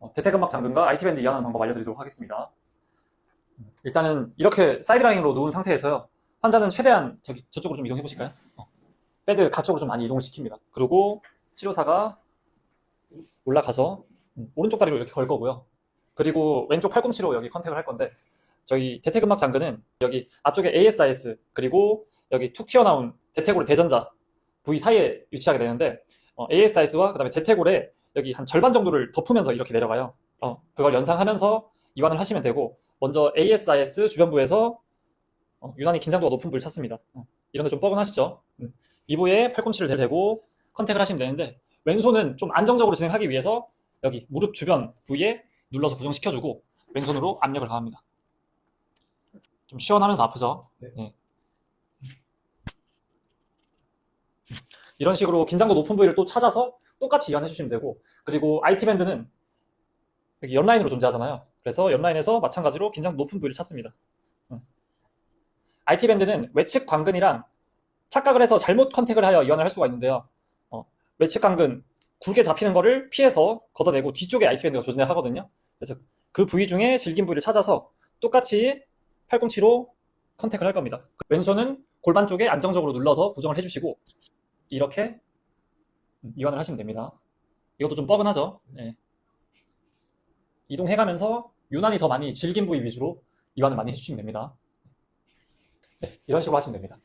어, 대퇴근막 잠근과 IT밴드 이완하는 방법 알려드리도록 하겠습니다. 음, 일단은 이렇게 사이드라인으로 놓은 상태에서요. 환자는 최대한 저기 저쪽으로 좀 이동해 보실까요? 어, 베드 가쪽으로 좀 많이 이동을 시킵니다. 그리고 치료사가 올라가서 음, 오른쪽 다리로 이렇게 걸 거고요. 그리고 왼쪽 팔꿈치로 여기 컨택을 할 건데 저희 대퇴근막 잠근은 여기 앞쪽에 ASIS 그리고 여기 툭 튀어나온 대퇴골 대전자 부위 사이에 위치하게 되는데 어, ASIS와 그다음에 대퇴골에 여기 한 절반 정도를 덮으면서 이렇게 내려가요. 어, 그걸 연상하면서 이완을 하시면 되고 먼저 ASIS 주변부에서 어, 유난히 긴장도가 높은 부위를 찾습니다. 어, 이런 데 좀 뻐근하시죠? 음. 이부에 팔꿈치를 대고 컨택을 하시면 되는데 왼손은 좀 안정적으로 진행하기 위해서 여기 무릎 주변 부위에 눌러서 고정시켜주고 왼손으로 압력을 가합니다. 좀 시원하면서 아프죠? 네. 예. 이런 식으로 긴장도 높은 부위를 또 찾아서 똑같이 이완해 주시면 되고 그리고 IT 밴드는 여기 옆라인으로 존재하잖아요. 그래서 옆라인에서 마찬가지로 긴장 높은 부위를 찾습니다. 음. IT 밴드는 외측 관근이랑 착각을 해서 잘못 컨택을 하여 이완을 할 수가 있는데요. 어, 외측 관근 굵게 잡히는 거를 피해서 걷어내고 뒤쪽에 IT 밴드가 존재를 하거든요. 그래서 그 부위 중에 질긴 부위를 찾아서 똑같이 팔꿈치로 컨택을 할 겁니다. 왼손은 골반 쪽에 안정적으로 눌러서 고정을 해주시고 이렇게 이완을 하시면 됩니다. 이것도 좀 뻐근하죠? 네. 이동해가면서 유난히 더 많이 질긴 부위 위주로 이완을 많이 해주시면 됩니다. 네, 이런 식으로 하시면 됩니다.